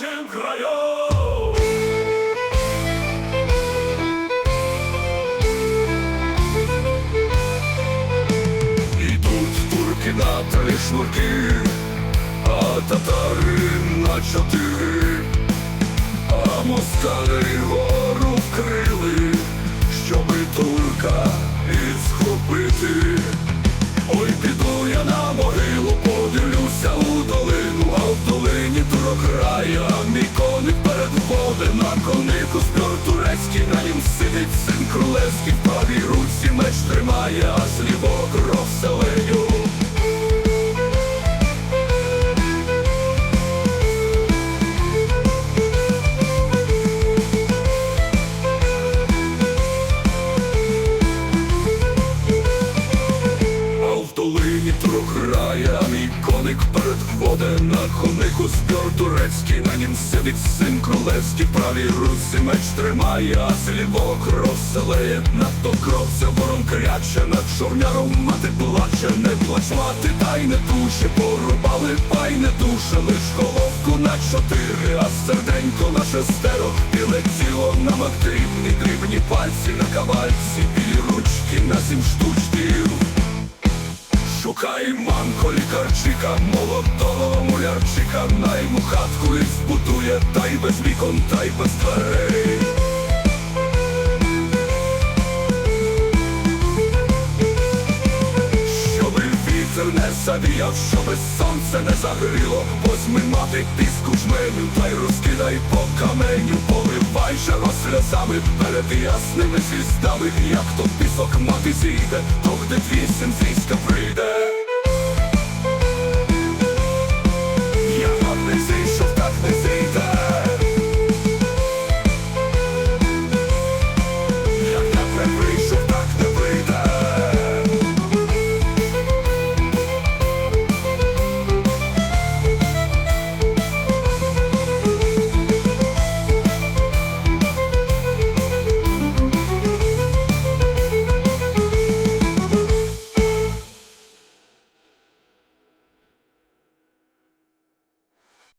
нашим краям. Ідуть турки на три шнурки, а татари на чотири, а москалі гору вкрили, щоби турка ісхопити. Ой, піду я на могилу, подивлюся у долину, а в мій коник перед води на конику спір турецький, на нім сидить син королевський, в правій руці меч тримає, а зліво кров селеню. Долині грає, мій коник перед воде на конику спір турецький, на нім сидить син кролевський, в правій руці меч тримає, а зліво кров селеє, надто кров це ворон кряче, над чорняром мати плаче, не плач мати, та й не туше, порубали, пай не душе, лиш головку на чотири, а серденько на шестеро, біле тіло на мактрібні, дрібні пальці на кавальці, білі ручки на сім штучків. Шукай манко лікарчика, молодого мулярчика, найму хатку і збудує, та й без вікон, та й без дверей. Не завіяв, щоби сонце не загріло, возьми мати піску жменю, та й розкидай по каменю, поливай же сльозами перед ясними звіздами, як то пісок мати зійде, то де вісім звістка прийде.